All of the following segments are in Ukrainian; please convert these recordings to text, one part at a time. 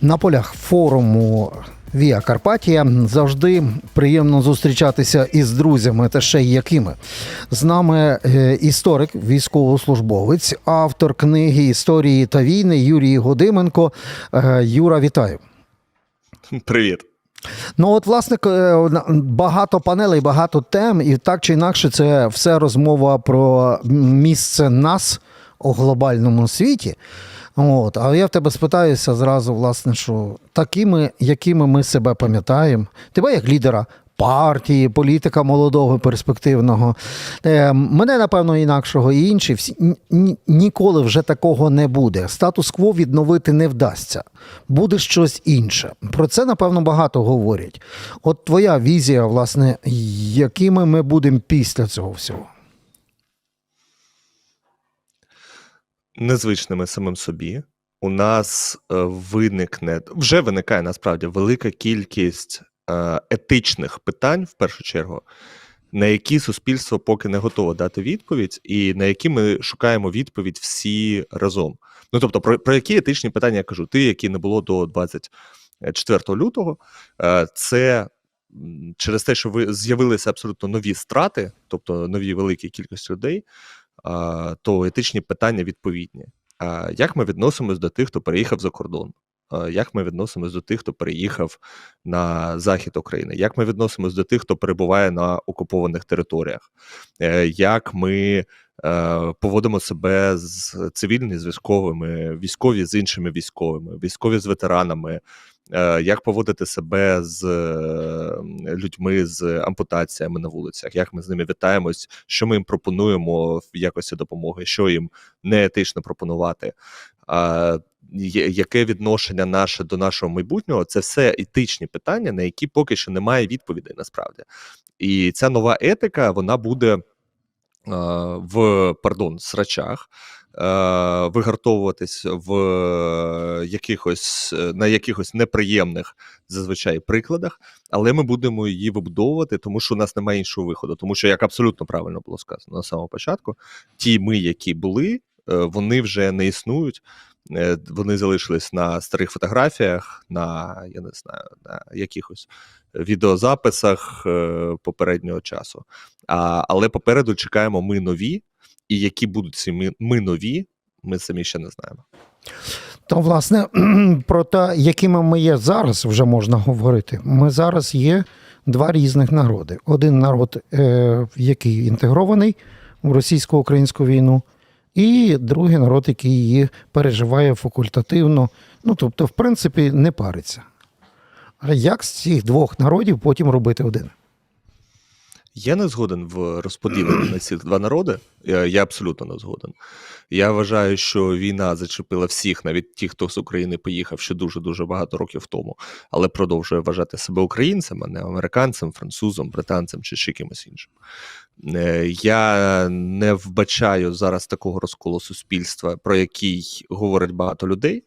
На полях форуму Віа Карпатія завжди приємно зустрічатися із друзями та ще й якими. З нами е, історик, військовослужбовець, автор книги історії та війни Юрій Годименко. Е, Юра, вітаю. Привіт. Ну, от, власне, е, багато панелей, багато тем, і так чи інакше, це все розмова про місце нас у глобальному світі. От, а я в тебе спитаюся зразу, власне, що такими, якими ми себе пам'ятаємо, тебе як лідера партії, політика молодого, перспективного. Е, мене, напевно, інакшого і інші. Всі, ні- ні- ніколи вже такого не буде. Статус-кво відновити не вдасться. Буде щось інше. Про це, напевно, багато говорять. От твоя візія, власне, якими ми будемо після цього всього. Незвичними самим собі. У нас е, виникне, вже виникає насправді велика кількість е, етичних питань, в першу чергу, на які суспільство поки не готове дати відповідь, і на які ми шукаємо відповідь всі разом. Ну тобто, про, про які етичні питання я кажу? Ти, які не було до 24 лютого, е, це через те, що ви з'явилися абсолютно нові страти, тобто нові великі кількості людей. То етичні питання відповідні. Як ми відносимось до тих, хто переїхав за кордон? Як ми відносимось до тих, хто переїхав на захід України? Як ми відносимось до тих, хто перебуває на окупованих територіях? Е, Як ми е, поводимо себе з цивільні з військовими, військові з іншими військовими, військові з ветеранами? Е, Як поводити себе з е, людьми з ампутаціями на вулицях? Як ми з ними вітаємось? Що ми їм пропонуємо в якості допомоги? Що їм неетично пропонувати? Яке відношення наше до нашого майбутнього? Це все етичні питання, на які поки що немає відповідей насправді. І ця нова етика вона буде е, в пардон, срачах. Е, Вигартовуватись в е, якихось е, на якихось неприємних зазвичай прикладах, але ми будемо її вибудовувати, тому що у нас немає іншого виходу. Тому що, як абсолютно правильно було сказано на самому початку, ті ми, які були, вони вже не існують. Вони залишились на старих фотографіях, на я не знаю, на якихось відеозаписах попереднього часу. А, але попереду чекаємо ми нові, і які будуть ці ми, ми нові, ми самі ще не знаємо. То, власне, про те, якими ми є зараз, вже можна говорити. Ми зараз є два різних народи. Один народ, е, який інтегрований в російсько-українську війну, і другий народ, який її переживає факультативно. Ну, тобто, в принципі, не париться. А як з цих двох народів потім робити один? Я не згоден в розподіленні на ці два народи. Я, я абсолютно не згоден. Я вважаю, що війна зачепила всіх, навіть ті, хто з України поїхав ще дуже дуже багато років тому, але продовжує вважати себе українцем, а не американцем, французом, британцем чи ще кимось іншим. Е, Я не вбачаю зараз такого розколу суспільства, про який говорить багато людей.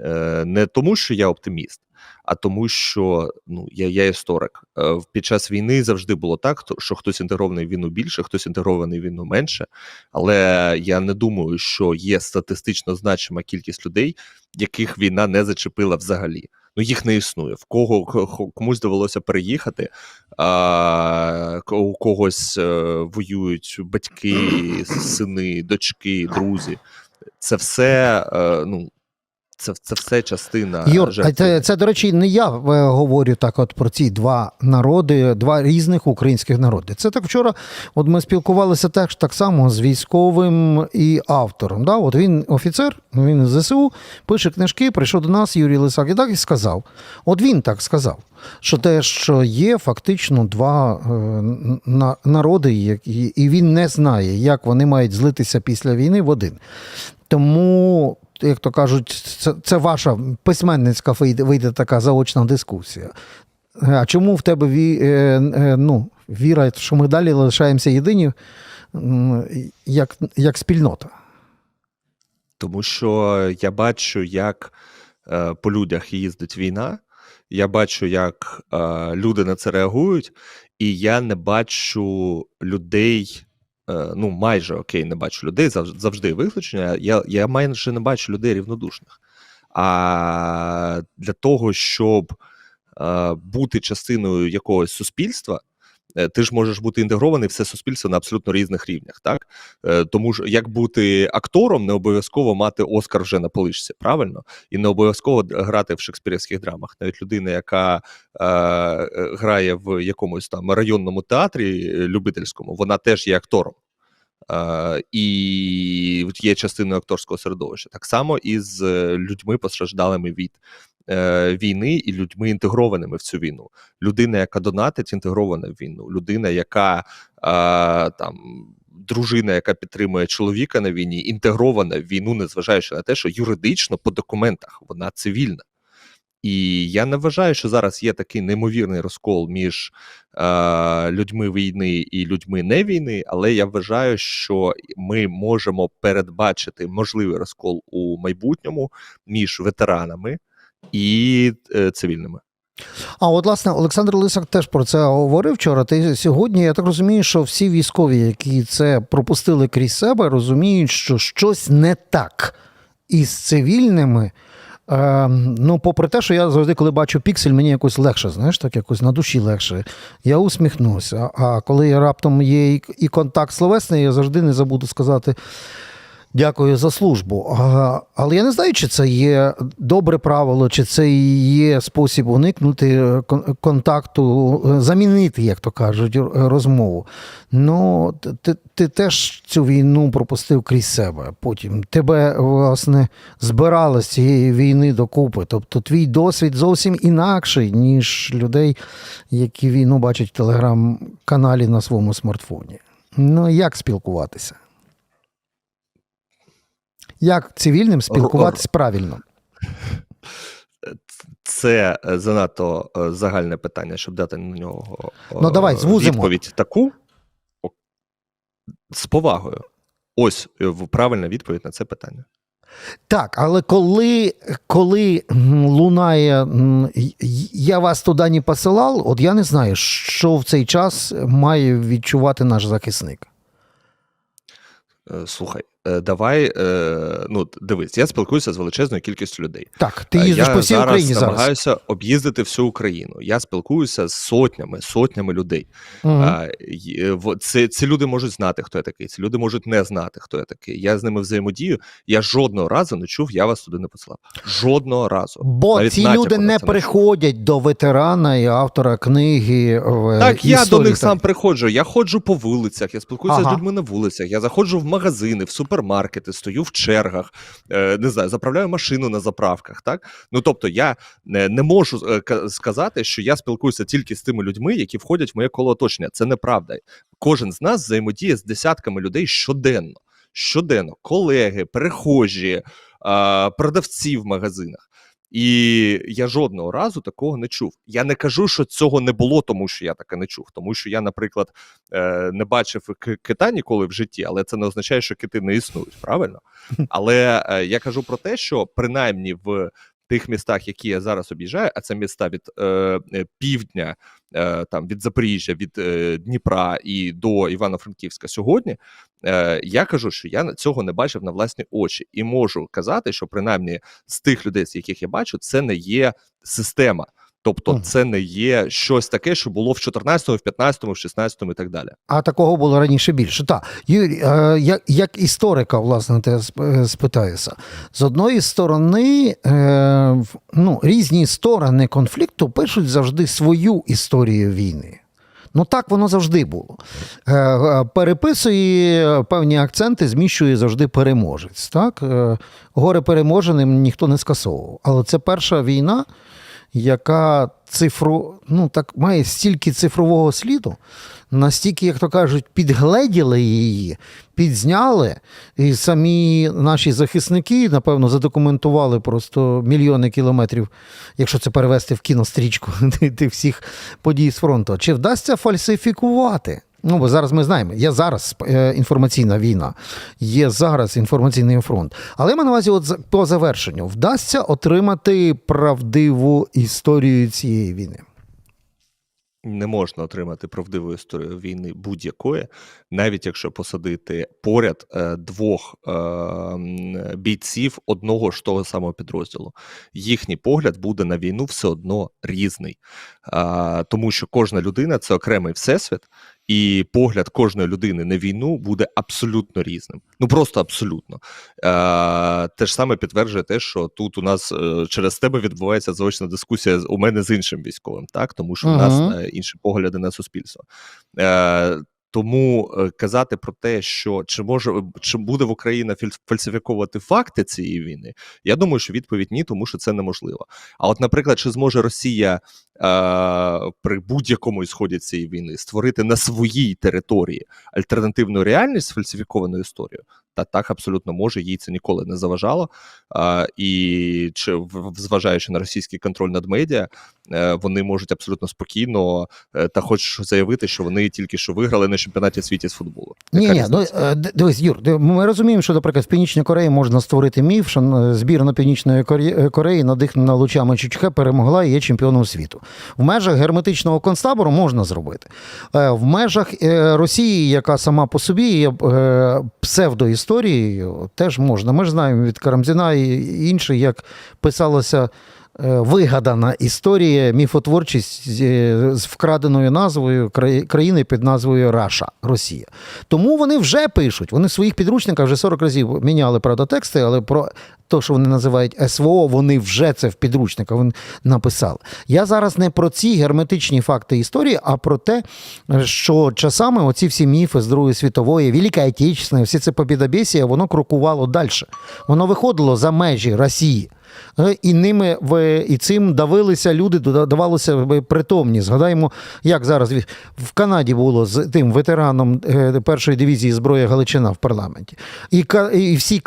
Е, Не тому, що я оптиміст, а тому, що ну я, я історик. Е, Під час війни завжди було так, що хтось інтегрований в війну більше, хтось інтегрований в війну менше. Але я не думаю, що є статистично значима кількість людей, яких війна не зачепила взагалі. Ну їх не існує. В кого комусь довелося переїхати, а у когось е, воюють батьки, сини, дочки, друзі. Це все ну. Це, це все частина Юр, жертви. це, це, до речі, не я е, говорю так, от про ці два народи, два різних українських народи. Це так вчора. От ми спілкувалися теж так само з військовим і автором. Да? От він офіцер, він з ЗСУ, пише книжки, прийшов до нас Юрій Лисак і так і сказав. От він так сказав, що те, що є фактично два е, на- народи, які, і він не знає, як вони мають злитися після війни в один. Тому, як то кажуть, це, це ваша письменницька вийде, така заочна дискусія. А чому в тебе ві, е, е, ну, віра, що ми далі лишаємося єдині як, як спільнота? Тому що я бачу, як е, по людях їздить війна, я бачу, як е, люди на це реагують, і я не бачу людей. Е, Ну, майже окей, не бачу людей, зав- завжди виключення. Я, я майже не бачу людей рівнодушних. А для того, щоб е, бути частиною якогось суспільства, ти ж можеш бути інтегрований в суспільство на абсолютно різних рівнях, так? Е, Тому ж як бути актором, не обов'язково мати Оскар вже на поличці, правильно? І не обов'язково грати в шекспірівських драмах. Навіть людина, яка е, е, грає в якомусь там районному театрі е, любительському, вона теж є актором. Е, і є частиною акторського середовища. Так само і з е, людьми, постраждалими від е, війни, і людьми інтегрованими в цю війну. Людина, яка донатить, інтегрована в війну. Людина, яка е, там. Дружина, яка підтримує чоловіка на війні, інтегрована в війну, незважаючи на те, що юридично по документах вона цивільна. І я не вважаю, що зараз є такий неймовірний розкол між е, людьми війни і людьми не війни, але я вважаю, що ми можемо передбачити можливий розкол у майбутньому між ветеранами і е, цивільними. А от, власне, Олександр Лисак теж про це говорив вчора. Ти сьогодні, я так розумію, що всі військові, які це пропустили крізь себе, розуміють, що щось не так із цивільними. Е, ну, попри те, що я завжди, коли бачу піксель, мені якось легше, знаєш, так якось на душі легше. Я усміхнуся. А коли раптом є і контакт словесний, я завжди не забуду сказати. Дякую за службу. Але я не знаю, чи це є добре правило, чи це є спосіб уникнути контакту, е, замінити, як то кажуть, розмову. Ну, ти, ти теж цю війну пропустив крізь себе. Потім тебе, власне, збирали з цієї війни докупи. Тобто твій досвід зовсім інакший, ніж людей, які війну бачать в телеграм-каналі на своєму смартфоні. Ну, як спілкуватися? Як цивільним спілкуватись правильно? Це занадто е, загальне питання, щоб дати на нього е, Ну, давай, звузимо. відповідь таку з повагою. Ось е, правильна відповідь на це питання. Так, але коли, коли лунає я вас туди не посилав, от я не знаю, що в цей час має відчувати наш захисник. Слухай, давай. е, Ну, дивись, я спілкуюся з величезною кількістю людей. Так, ти Е, їздиш я по всій зараз Україні зараз. намагаюся об'їздити всю Україну. Я спілкуюся з сотнями, сотнями людей. Е, в- це, ці люди можуть знати, хто я такий. Ці люди можуть не знати, хто я такий. Я з ними взаємодію. Я жодного разу не чув, я вас туди не посилав. Жодного разу. Бо навіть ці люди не це не приходять до ветерана і автора книги. в Так, я до них сам приходжу. Я ходжу по вулицях, я спілкуюся Ага. з людьми на вулицях. Я заходжу в магазини, в супермаркети, стою в чергах, е, не знаю, заправляю машину на заправках. Так, ну тобто, я не, не можу е, сказати, що я спілкуюся тільки з тими людьми, які входять в моє коло оточення. Це неправда. Кожен з нас взаємодіє з десятками людей щоденно. Щоденно, колеги, перехожі, продавці в магазинах. І я жодного разу такого не чув. Я не кажу, що цього не було, тому що я таке не чув. Тому що я, наприклад, е, не бачив кита ніколи в житті, але це не означає, що кити не існують, правильно? Але е, я кажу про те, що принаймні в тих містах, які я зараз об'їжджаю, а це міста від е, е, півдня, е, там від Запоріжжя, від е, Дніпра і до Івано-Франківська сьогодні. Е, я кажу, що я цього не бачив на власні очі, і можу казати, що принаймні з тих людей, з яких я бачу, це не є система. Тобто, це не є щось таке, що було в 14-му, в 15-му, в 16-му і так далі. А такого було раніше більше. Так, Юрій, е, як, як історика, власне, те е, спитаюся. З одної сторони, е, ну, різні сторони конфлікту пишуть завжди свою історію війни. Ну так воно завжди було. Переписує певні акценти, зміщує завжди переможець. Так? Горе переможеним ніхто не скасовував. Але це перша війна, яка цифру, ну так має стільки цифрового сліду, настільки, як то кажуть, підгледіли її, підзняли, і самі наші захисники, напевно, задокументували просто мільйони кілометрів, якщо це перевести в кінострічку всіх подій з фронту. Чи вдасться фальсифікувати? Ну, бо зараз ми знаємо, є зараз е, інформаційна війна, є зараз інформаційний фронт. Але маю на увазі, от по завершенню, вдасться отримати правдиву історію цієї війни. не можна отримати правдиву історію війни будь-якої, навіть якщо посадити поряд е, двох е, бійців одного ж того самого підрозділу. Їхній погляд буде на війну все одно різний, тому що кожна людина це окремий всесвіт, і погляд кожної людини на війну буде абсолютно різним. Ну просто абсолютно. Е, те ж саме підтверджує те, що тут у нас е, через тебе відбувається заочна дискусія у мене з іншим військовим, так тому що у нас е, інші погляди на суспільство. Е, тому е, казати про те, що чи може чи буде в Україна фальсифікувати факти цієї війни, я думаю, що відповідь ні, тому що це неможливо. А от, наприклад, чи зможе Росія е, при будь-якому ісході цієї війни створити на своїй території альтернативну реальність з фальсифікованою історією? Та так абсолютно може, їй це ніколи не заважало. А, і чи зважаючи на російський контроль над медіа, е, вони можуть абсолютно спокійно е, та хоч заявити, що вони тільки що виграли на чемпіонаті світі з футболу. Ні, ні, ну е, дивись, Юр, ми розуміємо, що, наприклад, в Північній Кореї можна створити міф, що збірна Північної Кореї, надихнена лучами Чучхе, перемогла і є чемпіоном світу. В межах герметичного концтабору можна зробити. В межах Росії, яка сама по собі є е, псевдоісторією, теж можна. Ми ж знаємо від Карамзіна і інших, як писалося. Е, Вигадана історія, міфотворчість з е, вкраденою назвою країни під назвою Раша Росія. Тому вони вже пишуть. Вони в своїх підручниках вже 40 разів міняли правда тексти, але про те, що вони називають СВО, вони вже це в підручниках вони написали. Я зараз не про ці герметичні факти історії, а про те, що часами оці всі міфи з Другої світової, Великої Отечественної, всі це побідобєсія, воно крокувало далі. Воно виходило за межі Росії. Е, І ними і цим давилися люди, давалося в притомність. Згадаємо, як зараз в Канаді було з тим ветераном е, першої дивізії зброї Галичина в парламенті. І, і всі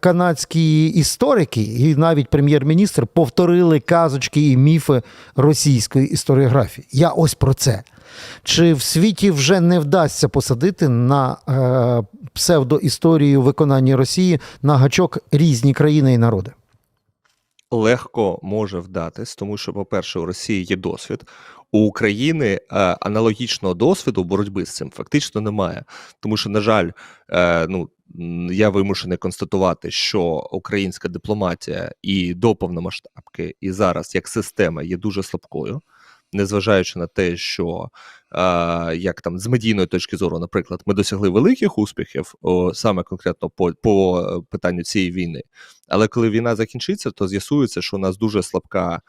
канадські історики, і навіть прем'єр-міністр повторили казочки і міфи російської історіографії. Я ось про це. Чи в світі вже не вдасться посадити на е, псевдоісторію виконання Росії на гачок різні країни і народи? Легко може вдатись, тому що, по-перше, у Росії є досвід. У України е, аналогічного досвіду боротьби з цим фактично немає. Тому що, на жаль, е, ну я вимушений констатувати, що українська дипломатія і до повномасштабки, і зараз як система є дуже слабкою, незважаючи на те, що е, як там з медійної точки зору, наприклад, ми досягли великих успіхів, о, саме конкретно по, по е, питанню цієї війни. Але коли війна закінчиться, то з'ясується, що у нас дуже слабка,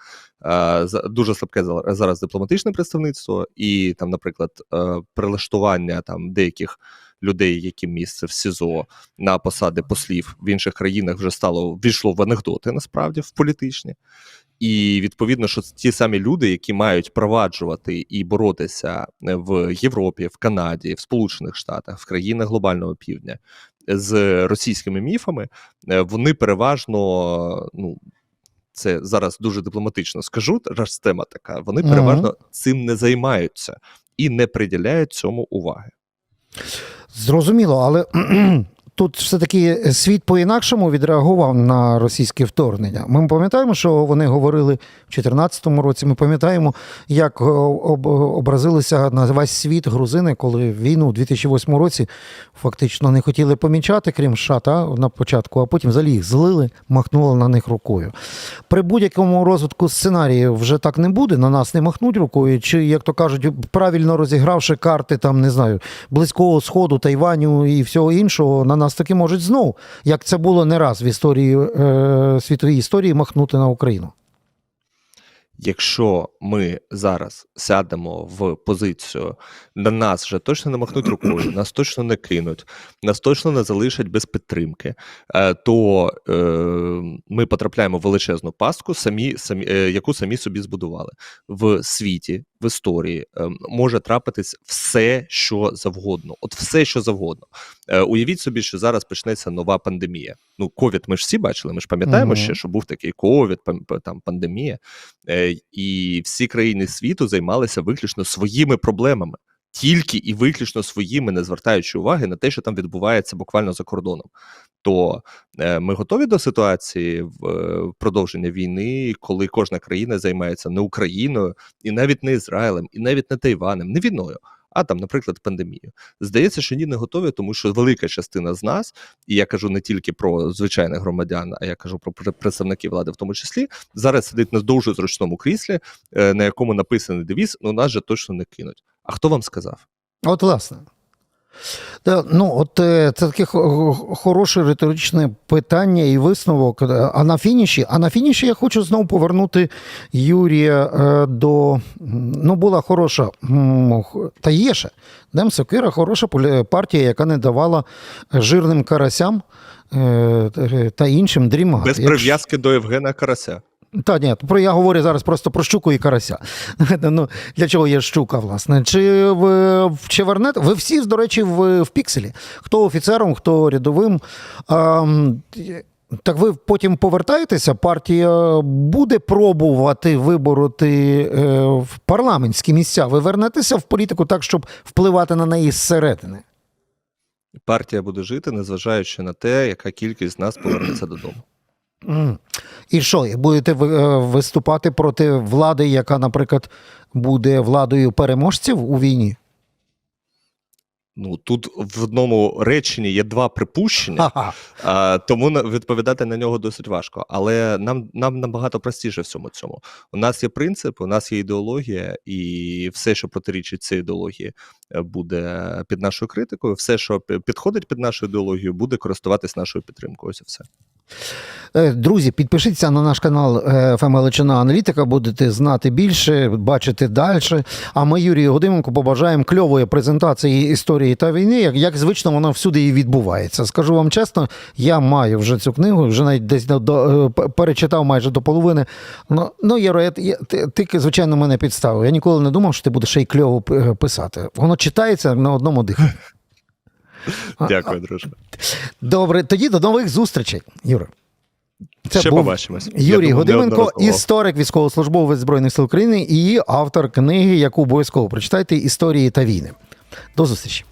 е, дуже слабке зараз дипломатичне представництво, і там, наприклад, е, прилаштування там деяких людей, які місце в СІЗО на посади послів в інших країнах вже стало війшло в анекдоти, насправді в політичні. І відповідно, що ті самі люди, які мають проваджувати і боротися е, в Європі, в Канаді, в Сполучених Штатах, в країнах глобального півдня з російськими міфами, е, вони переважно, ну це зараз дуже дипломатично скажу, раз тема така, вони Мгм. переважно цим не займаються і не приділяють цьому уваги. Зрозуміло, але тут все-таки світ по-інакшому відреагував на російське вторгнення. Ми пам'ятаємо, що вони говорили в 2014 році. Ми пам'ятаємо, як образилися на весь світ грузини, коли війну у 2008 році фактично не хотіли помічати, крім США, та, на початку, а потім взагалі їх злили, махнули на них рукою. При будь-якому розвитку сценарію вже так не буде, на нас не махнуть рукою, чи, як то кажуть, правильно розігравши карти, там, не знаю, Близького Сходу, Тайваню і всього іншого, на нас таки можуть знов, як це було не раз в історії е, світовій історії, махнути на Україну. Якщо ми зараз сядемо в позицію, на нас вже точно не махнуть рукою, нас точно не кинуть, нас точно не залишать без підтримки, е, то е, ми потрапляємо в величезну пастку, самі, самі, е, яку самі собі збудували. В світі, в історії е, може трапитись все, що завгодно. От все, що завгодно. Е, Уявіть собі, що зараз почнеться нова пандемія. Ну, ковід ми ж всі бачили, ми ж пам'ятаємо Мгм. ще, що був такий ковід, там пандемія. Е, і всі країни світу займалися виключно своїми проблемами. тільки і виключно своїми, не звертаючи уваги на те, що там відбувається буквально за кордоном. То е, ми готові до ситуації в е, продовження війни, коли кожна країна займається не Україною, і навіть не Ізраїлем, і навіть не Тайванем, не війною, а там, наприклад, пандемію. Здається, що ні, не готові, тому що велика частина з нас, і я кажу не тільки про звичайних громадян, а я кажу про представників влади, в тому числі, зараз сидить на дуже зручному кріслі, е, на якому написаний девіз, ну нас же точно не кинуть. А хто вам сказав? От, власне. Ну, от е, це таке хо- хо- хороше риторичне питання і висновок. Е, А на фініші, а на фініші я хочу знову повернути Юрія е, до. Ну, була хороша та є ще. Дем Сокира, хороша партія, яка не давала жирним карасям та іншим дрімати. Без Якщо- прив'язки до Євгена Карася. Та ні, про я говорю зараз просто про щуку і карася. ну, для чого є щука, власне? Чи ви чи вернете? Ви всі, до речі, в, в пікселі. Хто офіцером, хто рядовим. А, так ви потім повертаєтеся, партія буде пробувати вибороти е, в парламентські місця. Ви вернетеся в політику так, щоб впливати на неї зсередини. Партія буде жити, незважаючи на те, яка кількість з нас повернеться додому. І що, і будете е, виступати проти влади, яка, наприклад, буде владою переможців у війні? Ну тут в одному реченні є два припущення. Ага. А, тому відповідати на нього досить важко. Але нам, нам набагато простіше в цьому цьому. У нас є принцип, у нас є ідеологія, і все, що протирічить цій ідеології, е, буде під нашою критикою. Все, що підходить під нашу ідеологію, буде користуватись нашою підтримкою. Ось і все. Е, Друзі, підпишіться на наш канал е, ФМ Галичина Аналітика, будете знати більше, бачити далі. А ми Юрію Годименку побажаємо кльової презентації історії та війни, як, як звично воно всюди і відбувається. Скажу вам чесно, я маю вже цю книгу, вже навіть десь до, е, перечитав майже до половини. Ну, ну Єро, я, я, ти, ти, звичайно, мене підставив. Я ніколи не думав, що ти будеш ще й кльово писати. Воно читається на одному диханні. Дякую, друже. Добре, тоді до нових зустрічей, Юра. Ще був побачимось. Юрій Годименко, історик, військовослужбовець Збройних сил України і автор книги, яку обов'язково прочитайте історії та війни. До зустрічі.